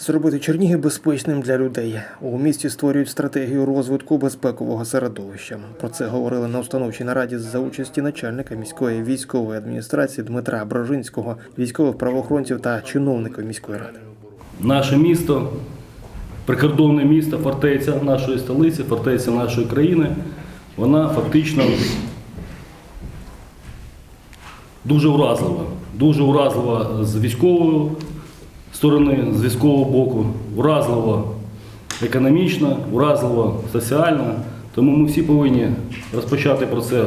Зробити Чернігів безпечним для людей. У місті створюють стратегію розвитку безпекового середовища. Про це говорили на установчій нараді за участі начальника міської військової адміністрації Дмитра Брожинського, військових правоохоронців та чиновників міської ради. Наше місто, прикордонне місто, фортеця нашої столиці, фортеця нашої країни, вона фактично дуже уразлива. Дуже уразлива з військової сторони, з військового боку, уразлива економічно, уразлива соціально. Тому ми всі повинні розпочати про це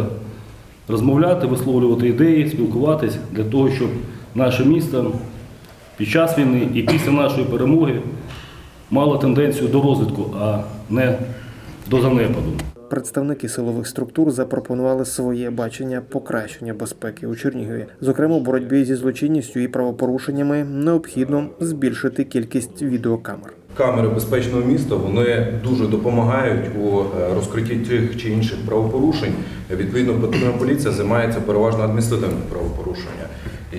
розмовляти, висловлювати ідеї, спілкуватись для того, щоб наше місто під час війни і після нашої перемоги мало тенденцію до розвитку, а не до занепаду. Представники силових структур запропонували своє бачення покращення безпеки у Чернігові. Зокрема, у боротьбі зі злочинністю і правопорушеннями необхідно збільшити кількість відеокамер. Камери безпечного міста вони дуже допомагають у е, розкритті тих чи інших правопорушень. Відповідно, патрульна поліція займається переважно адміністративним правопорушенням.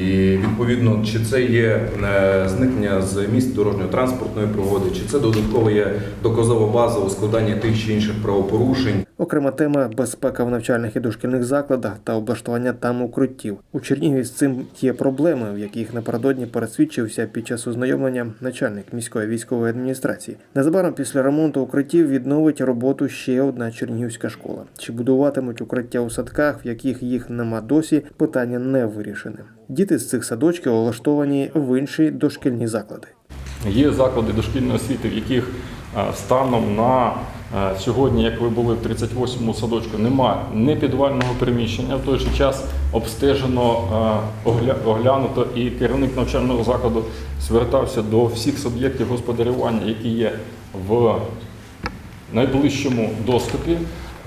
І відповідно, чи це є е, зникнення з місць дорожньо-транспортної пригоди, чи це додатково є доказова база у складанні тих чи інших правопорушень. Окрема тема безпека в навчальних і дошкільних закладах та облаштування там укриттів. У Чернігові з цим є проблеми, в яких напередодні пересвідчився під час ознайомлення начальник міської військової адміністрації. Незабаром після ремонту укриттів відновить роботу ще одна чернігівська школа. Чи будуватимуть укриття у садках, в яких їх нема досі, питання не вирішене. Діти з цих садочків влаштовані в інші дошкільні заклади. Є заклади дошкільної освіти, в яких е, станом на е, сьогодні, як ви були в 38-му садочку, немає не підвального приміщення. В той же час обстежено, е, оглянуто, і керівник навчального закладу звертався до всіх суб'єктів господарювання, які є в найближчому доступі.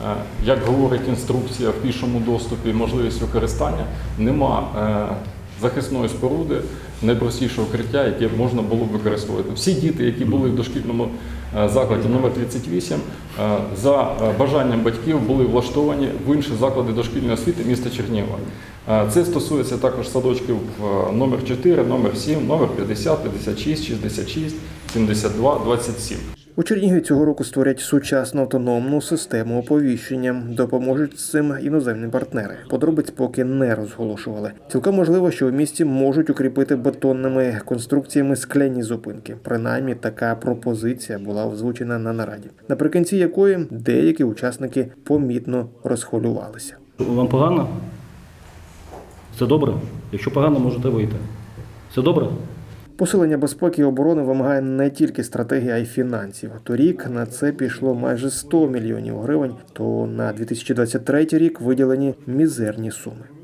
Е, Як говорить інструкція в пішому доступі, можливість використання, нема е, захисної споруди, найпростішого укриття, яке можна було б використовувати. Всі діти, які були в дошкільному е, закладі номер 38, е, за бажанням батьків були влаштовані в інші заклади дошкільної освіти міста Чернігова. Це стосується також садочків номер 4, номер 7, номер 50, 56, 66, 72, 27. У Чернігові цього року створять сучасну автономну систему оповіщення. Допоможуть цим іноземні партнери. Подробиць поки не розголошували. Цілком можливо, що у місті можуть укріпити бетонними конструкціями скляні зупинки. Принаймні, така пропозиція була озвучена на нараді, наприкінці якої деякі учасники помітно розхвилювалися. Вам погано? Все добре? Якщо погано, можете вийти. Все добре? Посилення безпеки і оборони вимагає не тільки стратегія, а й фінансів. Торік на це пішло майже 100 мільйонів гривень. То на 2023 рік виділені мізерні суми.